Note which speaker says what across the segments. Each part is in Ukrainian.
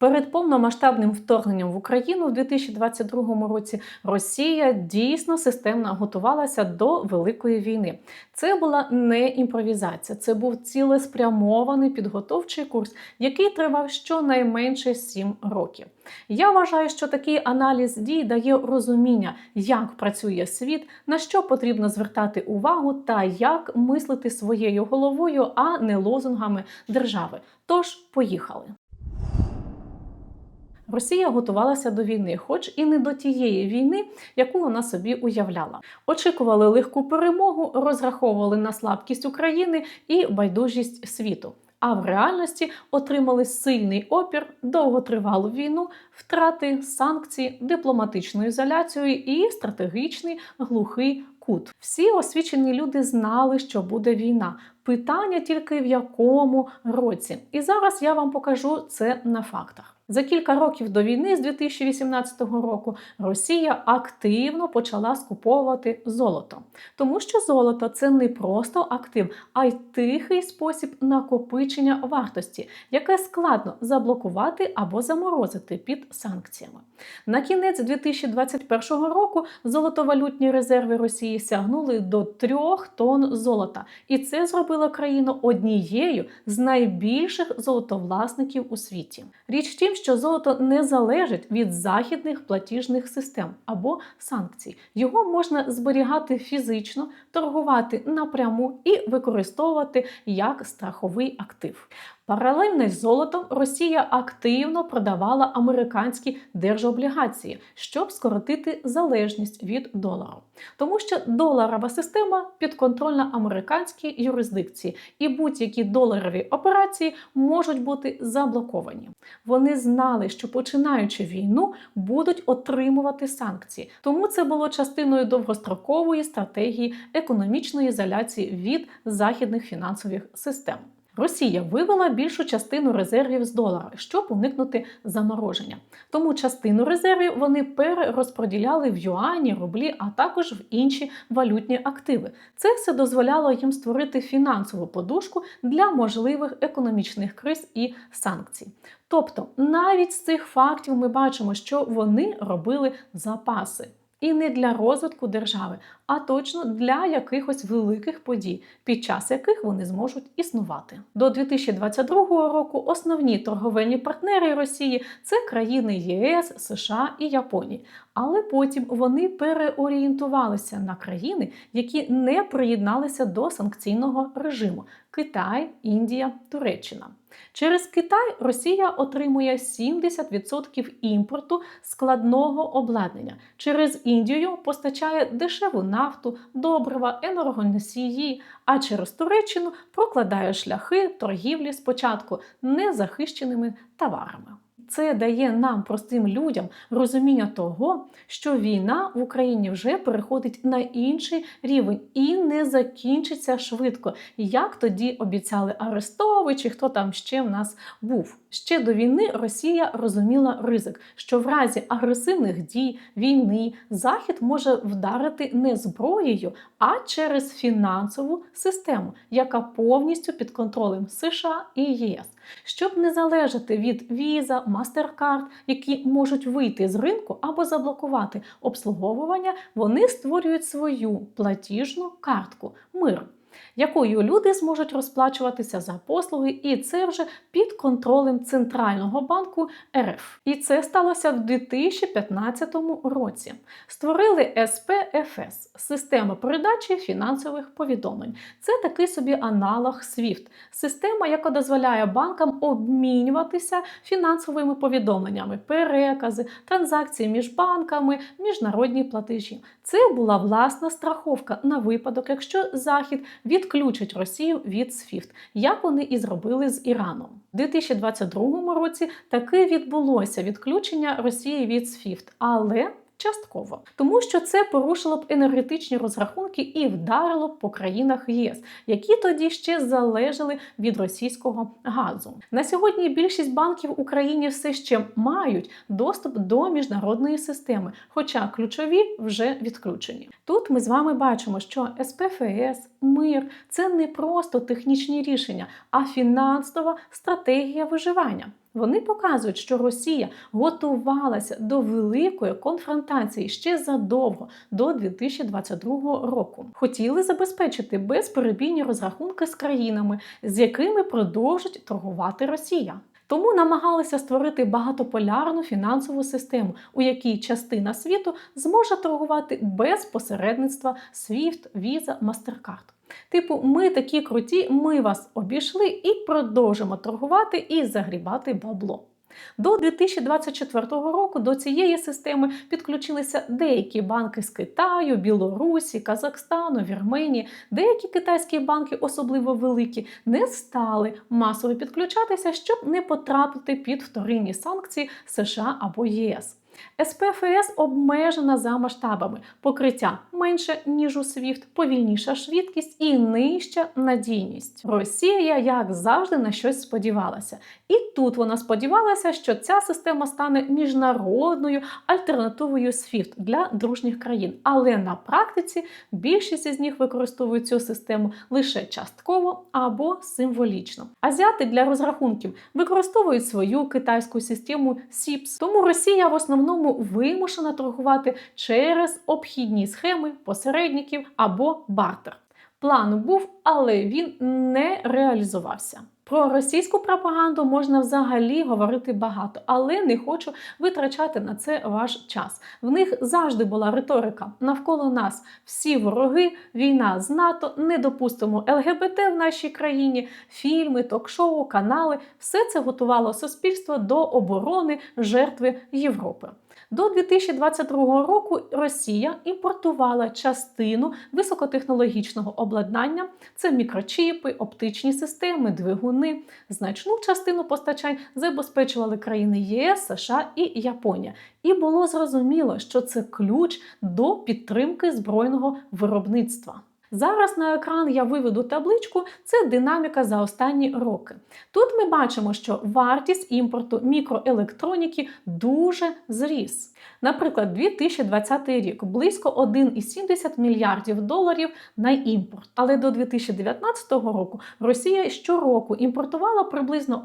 Speaker 1: Перед повномасштабним вторгненням в Україну в 2022 році Росія дійсно системно готувалася до великої війни. Це була не імпровізація, це був цілеспрямований підготовчий курс, який тривав щонайменше 7 років. Я вважаю, що такий аналіз дій дає розуміння, як працює світ, на що потрібно звертати увагу та як мислити своєю головою, а не лозунгами держави. Тож поїхали. Росія готувалася до війни, хоч і не до тієї війни, яку вона собі уявляла. Очікували легку перемогу, розраховували на слабкість України і байдужість світу. А в реальності отримали сильний опір, довготривалу війну, втрати санкції, дипломатичну ізоляцію і стратегічний глухий кут. Всі освічені люди знали, що буде війна. Питання тільки в якому році. І зараз я вам покажу це на фактах. За кілька років до війни, з 2018 року, Росія активно почала скуповувати золото, тому що золото це не просто актив, а й тихий спосіб накопичення вартості, яке складно заблокувати або заморозити під санкціями. На кінець 2021 року золотовалютні резерви Росії сягнули до 3 тонн золота, і це зробило країну однією з найбільших золотовласників у світі. Річ в тім, що золото не залежить від західних платіжних систем або санкцій. Його можна зберігати фізично, торгувати напряму і використовувати як страховий актив. Паралельно з золотом Росія активно продавала американські держоблігації, щоб скоротити залежність від долару, тому що доларова система підконтрольна американській юрисдикції, і будь-які доларові операції можуть бути заблоковані. Вони знали, що починаючи війну, будуть отримувати санкції, тому це було частиною довгострокової стратегії економічної ізоляції від західних фінансових систем. Росія вивела більшу частину резервів з долара, щоб уникнути замороження. Тому частину резервів вони перерозподіляли в юані, рублі, а також в інші валютні активи. Це все дозволяло їм створити фінансову подушку для можливих економічних криз і санкцій. Тобто, навіть з цих фактів ми бачимо, що вони робили запаси. І не для розвитку держави, а точно для якихось великих подій, під час яких вони зможуть існувати. До 2022 року основні торговельні партнери Росії це країни ЄС, США і Японії. Але потім вони переорієнтувалися на країни, які не приєдналися до санкційного режиму: Китай, Індія, Туреччина. Через Китай Росія отримує 70% імпорту складного обладнання. Через Індію постачає дешеву нафту, добрива, енергоносії, а через Туреччину прокладає шляхи торгівлі спочатку незахищеними товарами. Це дає нам, простим людям, розуміння того, що війна в Україні вже переходить на інший рівень і не закінчиться швидко, як тоді обіцяли Арестович чи хто там ще в нас був. Ще до війни Росія розуміла ризик, що в разі агресивних дій війни Захід може вдарити не зброєю, а через фінансову систему, яка повністю під контролем США і ЄС. Щоб не залежати від віза, MasterCard, які можуть вийти з ринку або заблокувати обслуговування, вони створюють свою платіжну картку мир якою люди зможуть розплачуватися за послуги, і це вже під контролем Центрального банку РФ. І це сталося в 2015 році. Створили СПФС система передачі фінансових повідомлень. Це такий собі аналог SWIFT, система, яка дозволяє банкам обмінюватися фінансовими повідомленнями, перекази, транзакції між банками, міжнародні платежі. Це була власна страховка на випадок, якщо Захід відключить Росію від СВІФТ, як вони і зробили з Іраном. У 2022 році таки відбулося відключення Росії від СВІФТ, але Частково, тому що це порушило б енергетичні розрахунки і вдарило б по країнах ЄС, які тоді ще залежали від російського газу. На сьогодні більшість банків в Україні все ще мають доступ до міжнародної системи, хоча ключові вже відключені. Тут ми з вами бачимо, що СПФС, мир це не просто технічні рішення, а фінансова стратегія виживання. Вони показують, що Росія готувалася до великої конфронтації ще задовго до 2022 року. Хотіли забезпечити безперебійні розрахунки з країнами, з якими продовжить торгувати Росія. Тому намагалися створити багатополярну фінансову систему, у якій частина світу зможе торгувати без посередництва SWIFT, Visa, MasterCard. Типу, ми такі круті, ми вас обійшли і продовжимо торгувати і загрібати бабло. До 2024 року до цієї системи підключилися деякі банки з Китаю, Білорусі, Казахстану, Вірменії. Деякі китайські банки, особливо великі, не стали масово підключатися, щоб не потрапити під вторинні санкції США або ЄС. СПФС обмежена за масштабами, покриття менше ніж у SWIFT, повільніша швидкість і нижча надійність. Росія, як завжди, на щось сподівалася. І тут вона сподівалася, що ця система стане міжнародною альтернативою SWIFT для дружніх країн. Але на практиці більшість із них використовують цю систему лише частково або символічно. Азіати для розрахунків використовують свою китайську систему SIPS, тому Росія в основному вимушена торгувати через обхідні схеми посередників або бартер. План був, але він не реалізувався. Про російську пропаганду можна взагалі говорити багато, але не хочу витрачати на це ваш час. В них завжди була риторика навколо нас всі вороги, війна з НАТО, не допустимо ЛГБТ в нашій країні, фільми, ток-шоу, канали все це готувало суспільство до оборони жертви Європи. До 2022 року Росія імпортувала частину високотехнологічного обладнання: це мікрочіпи, оптичні системи, двигуни. Значну частину постачань забезпечували країни ЄС, США і Японія. І було зрозуміло, що це ключ до підтримки збройного виробництва. Зараз на екран я виведу табличку, це динаміка за останні роки. Тут ми бачимо, що вартість імпорту мікроелектроніки дуже зріс. Наприклад, 2020 рік близько 1,7 мільярдів доларів на імпорт. Але до 2019 року Росія щороку імпортувала приблизно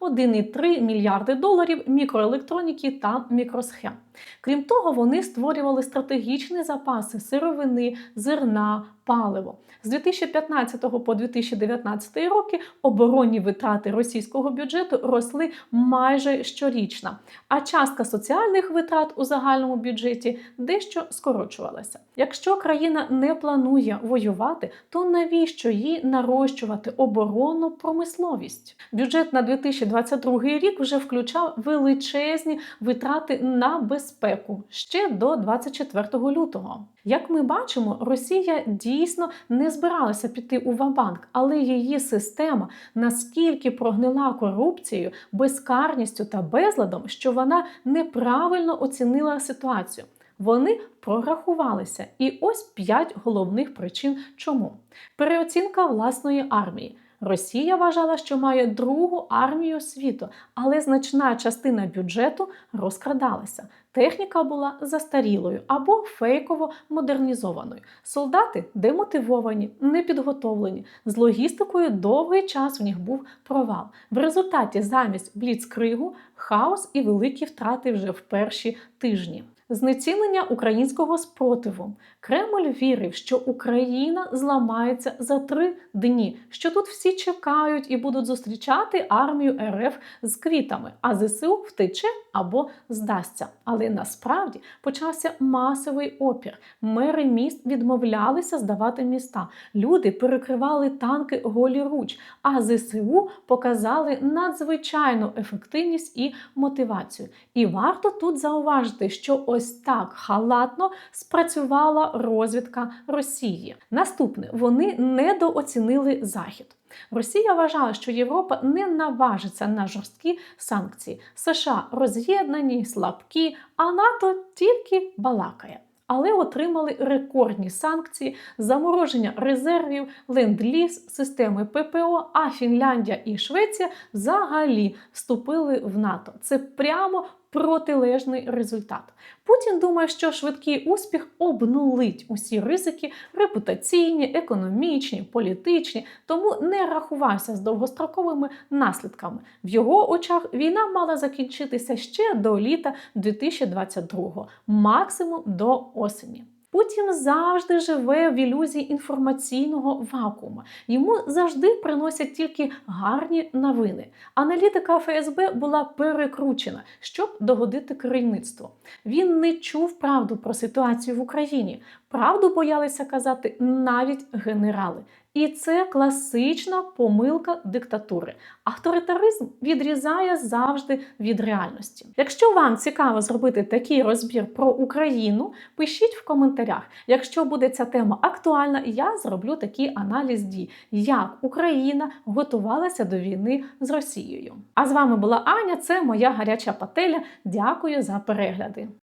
Speaker 1: 1-1,3 мільярди доларів мікроелектроніки та мікросхем. Крім того, вони створювали стратегічні запаси сировини, зерна, паливо. З 2015 по 2019 роки оборонні витрати російського бюджету росли майже щорічно, а частка соціальних витрат у загальному бюджеті дещо скорочувалася. Якщо країна не планує воювати, то навіщо їй нарощувати оборонну промисловість? Бюджет на 2022 рік вже включав величезні витрати на безпеку ще до 24 лютого. Як ми бачимо, Росія дійсно не збиралася піти у Вабанк, але її система наскільки прогнила корупцією, безкарністю та безладом, що вона неправильно оцінила ситуацію. Вони прорахувалися, і ось п'ять головних причин, чому переоцінка власної армії. Росія вважала, що має другу армію світу, але значна частина бюджету розкрадалася. Техніка була застарілою або фейково модернізованою. Солдати демотивовані, непідготовлені. З логістикою довгий час в них був провал. В результаті замість бліцкригу хаос і великі втрати вже в перші тижні. Знецінення українського спротиву. Кремль вірив, що Україна зламається за три дні, що тут всі чекають і будуть зустрічати армію РФ з квітами, а ЗСУ втече або здасться. Але насправді почався масовий опір. Мери міст відмовлялися здавати міста. Люди перекривали танки голі руч, а ЗСУ показали надзвичайну ефективність і мотивацію. І варто тут зауважити, що ось так халатно спрацювала розвідка Росії. Наступне вони недооцінили Захід. Росія вважала, що Європа не наважиться на жорсткі санкції. США роз'єднані, слабкі, а НАТО тільки балакає. Але отримали рекордні санкції, замороження резервів, ленд-ліз, системи ППО. А Фінляндія і Швеція взагалі вступили в НАТО. Це прямо протилежний результат. Путін думає, що швидкий успіх обнулить усі ризики репутаційні, економічні, політичні, тому не рахувався з довгостроковими наслідками. В його очах війна мала закінчитися ще до літа 2022, максимум до осені. Путін завжди живе в ілюзії інформаційного вакуума. Йому завжди приносять тільки гарні новини. Аналітика ФСБ була перекручена, щоб догодити керівництву. Він не чув правду про ситуацію в Україні. Правду боялися казати навіть генерали. І це класична помилка диктатури. Авторитаризм відрізає завжди від реальності. Якщо вам цікаво зробити такий розбір про Україну, пишіть в коментарях. Якщо буде ця тема актуальна, я зроблю такий аналіз дій, як Україна готувалася до війни з Росією. А з вами була Аня. Це моя гаряча пателя. Дякую за перегляди.